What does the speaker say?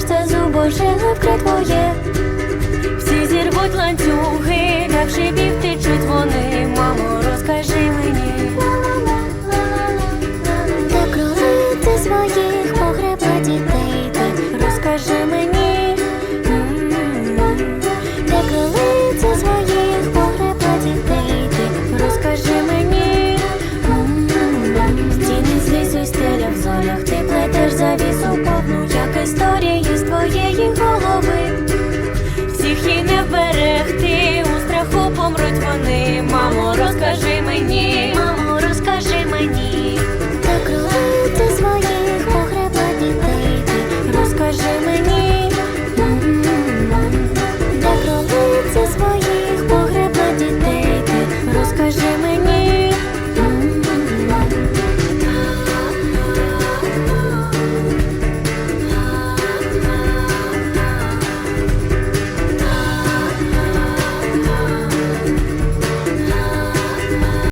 серце зубожили вкрай твоє, всі зірвуть ланцюг.